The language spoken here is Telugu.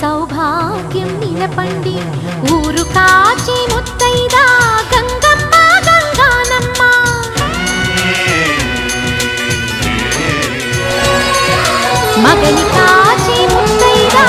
సౌభాగ్యం నిలపండి. ఊరు కాచి ముత్తైదా గంగమ్మ గంగానమ్మ. మగని కాచి ముత్తైదా